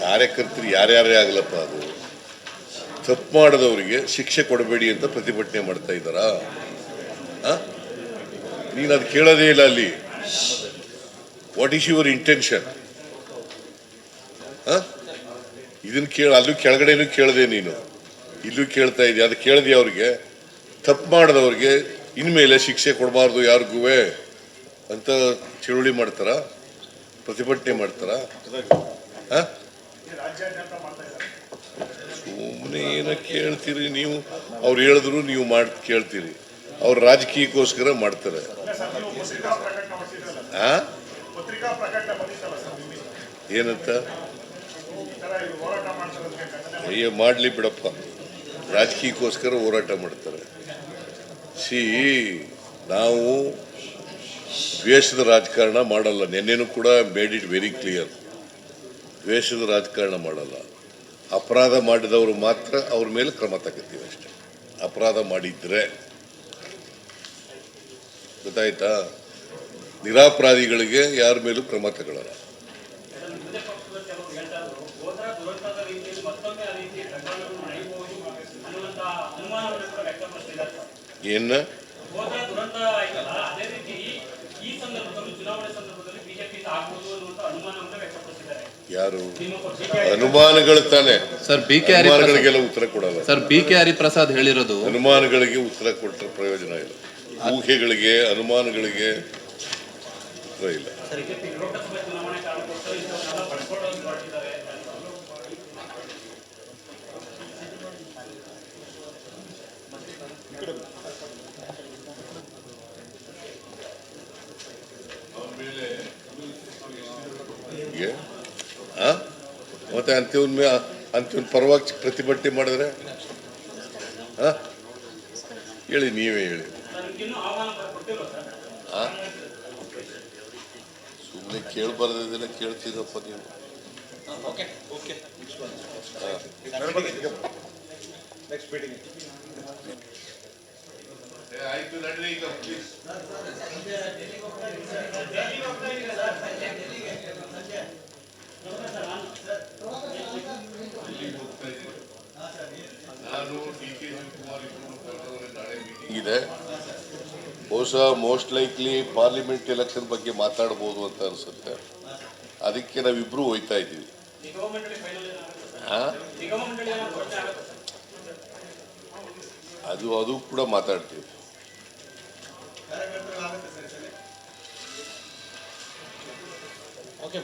ಕಾರ್ಯಕರ್ತರು ಯಾರ್ಯಾರೇ ಆಗಲಪ್ಪ ಅದು? ತಪ್ಪು ಮಾಡದವರಿಗೆ ಶಿಕ್ಷೆ ಕೊಡಬೇಡಿ ಅಂತ ಪ್ರತಿಭಟನೆ ಮಾಡ್ತಾ ಇದ್ದಾರಾ? ನೀನು ಅದು ಕೇಳೋದೇ ಇಲ್ಲ ಅಲ್ಲಿ. ವಾಟ್ ಈಸ್ ಯುವರ್ ಇಂಟೆನ್ಷನ್ ಇದನ್ನ ಕೇಳ ಅಲ್ಲೂ ಕೆಳಗಡೆನೂ ಕೇಳದೆ ನೀನು. ಇಲ್ಲೂ ಕೇಳ್ತಾ ಇದೆಯಾ. ಅದು ಕೇಳದೆ ಅವ್ರಿಗೆ. ತಪ್ಪು ಮಾಡಿದವ್ರಿಗೆ ಇನ್ಮೇಲೆ ಶಿಕ್ಷೆ ಕೊಡಬಾರ್ದು ಯಾರಿಗೂ ಅಂತ ಚಳುವಳಿ ಮಾಡ್ತಾರ? ಪ್ರತಿಭಟನೆ ಮಾಡ್ತಾರ? ಸುಮ್ಮನೆ ಏನೋ ಕೇಳ್ತೀರಿ ನೀವು? ಅವ್ರು ಹೇಳಿದ್ರು ನೀವು ಮಾಡಿ ಕೇಳ್ತೀರಿ. ಅವ್ರ ರಾಜಕೀಯಕ್ಕೋಸ್ಕರ ಮಾಡ್ತಾರೆ. ಏನಂತ? ಅಯ್ಯೋ ಮಾಡಲಿ ಬಿಡಪ್ಪ. ರಾಜಕೀಯಕ್ಕೋಸ್ಕರ ಹೋರಾಟ ಮಾಡ್ತಾರೆ. ಸಿ ನಾವು ದ್ವೇಷದ ರಾಜಕಾರಣ ಮಾಡಲ್ಲ. ನಿನ್ನೆನೂ ಕೂಡ ಮೇಡ್ ಇಟ್ ವೆರಿ ಕ್ಲಿಯರ್ ದ್ವೇಷದ ರಾಜಕಾರಣ ಮಾಡಲ್ಲ. ಅಪರಾಧ ಮಾಡಿದವರು ಮಾತ್ರ ಅವ್ರ ಮೇಲೆ ಕ್ರಮ ತಗೋತೀವಿ ಅಷ್ಟೇ. ಅಪರಾಧ ಮಾಡಿದ್ರೆ. ಗೊತ್ತಾಯ್ತಾ? ನಿರಾಪರಾಧಿಗಳಿಗೆ ಯಾರ ಮೇಲೂ ಕ್ರಮ ತಗೊಳ್ಳಲ್ಲ ವ್ಯಕ್ತಪಡಿಸಿದ್ದಾರೆ. ಯಾರು? ಅನುಮಾನಗಳು ತಾನೆ. ಸರ್ ಬಿ ಕೆ ಅನುಮಾನಗಳಿಗೆಲ್ಲ ಉತ್ತರ ಕೊಡಲ್ಲ. ಸರ್ ಬಿ ಕೆ ಹರಿಪ್ರಸಾದ್ ಹೇಳಿರೋದು ಅನುಮಾನಗಳಿಗೆ ಉತ್ತರ ಕೊಟ್ಟರೆ ಪ್ರಯೋಜನ ಇಲ್ಲ. ಊಹೆಗಳಿಗೆ ಅನುಮಾನಗಳಿಗೆ ಉತ್ತರ ಇಲ್ಲ. ಆ? ಮತ್ತೆ ಅಂತ ಅಂತ್ಯವನ್ ಪರವಾಗಿ ಪ್ರತಿಭಟನೆ ಮಾಡಿದ್ರೆ? ಹೇಳಿ, ನೀವೇ ಹೇಳಿ. ಸುಮ್ಮನೆ ಕೇಳಬಾರ್ದಿಲ್ಲ ಕೇಳ್ತೀರಪ್ಪ ನೀವು ಆಯ್ತು ನಡ್ರಿ ಈಗ ನಾನು ಡಿ ಕೆ ಶಿವಕುಮಾರ್ ಇಬ್ಬರು ಕರೆದವರೇ ನಾಳೆ ಮೀಟಿಂಗ್ ಇದೆ. ಬಹುಶಃ ಮೋಸ್ಟ್ ಲೈಕ್ಲಿ ಪಾರ್ಲಿಮೆಂಟ್ ಎಲೆಕ್ಷನ್ ಬಗ್ಗೆ ಮಾತಾಡ್ಬೋದು ಅಂತ ಅನ್ಸುತ್ತೆ. ಅದಕ್ಕೆ ನಾವಿಬ್ರು ಹೋಯ್ತಾ ಇದ್ದೀವಿ. ಅದು ಅದು ಕೂಡ ಮಾತಾಡ್ತೀವಿ. ಓಕೆ